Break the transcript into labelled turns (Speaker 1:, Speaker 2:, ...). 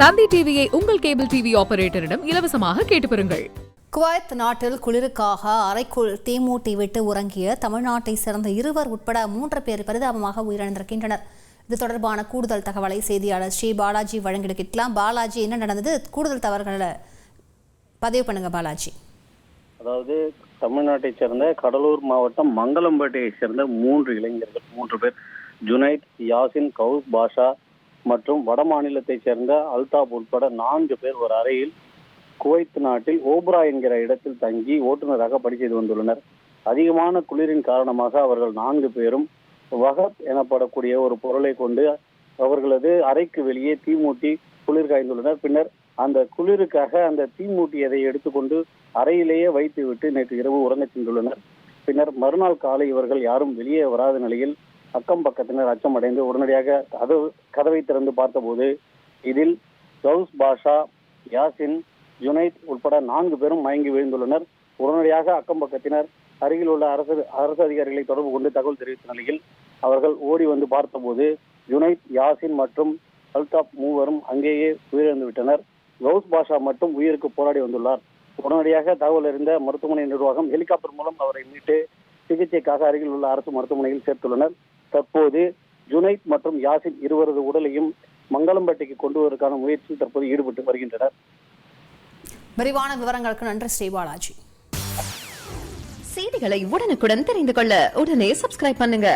Speaker 1: தந்தி டிவியை உங்கள் cable TV ஆபரேட்டரிடம் இலவசமாக கேட்டு பெறுங்கள்.
Speaker 2: குவைத் நாட்டில் குளிருக்காக அறைக்குள் தீமூட்டி விட்டு உறங்கிய தமிழ்நாட்டை சேர்ந்த இருவர் உட்பட மூன்று பேர் பரிதாபமாக உயிரிழந்திருக்கின்றனர். இது தொடர்பான கூடுதல் தகவலை செய்தியாளர் ஸ்ரீ பாலாஜி வழங்கிட கேட்கலாம் பாலாஜி என்ன நடந்தது? கூடுதல் தவறுகளை பதிவு பண்ணுங்க பாலாஜி.
Speaker 3: அதாவது தமிழ்நாட்டைச் சேர்ந்த கடலூர் மாவட்டம் மங்களம்பேட்டையை சேர்ந்த மூன்று இளைஞர்கள் மூன்று பேர். ஜுனைத் யாசின் கவுஸ் பாஷா மற்றும் வட மாநிலத்தைச் சேர்ந்த அல்தாப் உட்பட நான்கு பேர் ஒரு அறையில் குவைத் நாட்டில் ஓப்ரா என்கிற இடத்தில் தங்கி ஓட்டுநராக பணி செய்து வந்துள்ளனர். அதிகமான குளிரின் காரணமாக அவர்கள் நான்கு பேரும் வகத் எனப்படக்கூடிய ஒரு பொருளை கொண்டு அவர்களது அறைக்கு வெளியே தீமூட்டி குளிர் காய்ந்துள்ளனர். பின்னர் அந்த குளிருக்காக அந்த தீமூட்டியதை எடுத்துக்கொண்டு அறையிலேயே வைத்துவிட்டு நேற்று இரவு உறங்கச் சென்றுள்ளனர். பின்னர் மறுநாள் காலை இவர்கள் யாரும் வெளியே வராத நிலையில் அக்கம் பக்கத்தினர் அச்சமடைந்து உடனடியாக கதவு கதவை திறந்து பார்த்தபோது இதில் கவுஸ் பாஷா யாசின் ஜுனைத் உட்பட நான்கு பேரும் மயங்கி விழுந்துள்ளனர். உடனடியாக அக்கம் பக்கத்தினர் அருகில் உள்ள அரசு அரசு அதிகாரிகளை தொடர்பு கொண்டு தகவல் தெரிவித்த நிலையில் அவர்கள் ஓடி வந்து பார்த்தபோது ஜுனைத் யாசின் மற்றும் அல்தாப் மூவரும் அங்கேயே உயிரிழந்து விட்டனர் கவுஸ் பாஷா மட்டும் உயிருக்கு போராடி வந்துள்ளார். உடனடியாக தகவல் அறிந்த மருத்துவமனை நிர்வாகம் ஹெலிகாப்டர் மூலம் அவரை மீட்டு சிகிச்சைக்காக அருகில் உள்ள அரசு மருத்துவமனையில் சேர்த்துள்ளனர். தற்போது ஜுனைத் மற்றும் யாசின் இருவரது உடலையும் மங்களம்பேட்டைக்கு கொண்டு வருவதற்கான முயற்சியில் தற்போது ஈடுபட்டு வருகின்றனர்.
Speaker 2: விரிவான விவரங்களுக்கு நன்றி ஸ்ரீ பாலாஜி.
Speaker 4: செய்திகளை உடனுக்குடன் தெரிந்து கொள்ள உடனே சப்ஸ்கிரைப் பண்ணுங்க.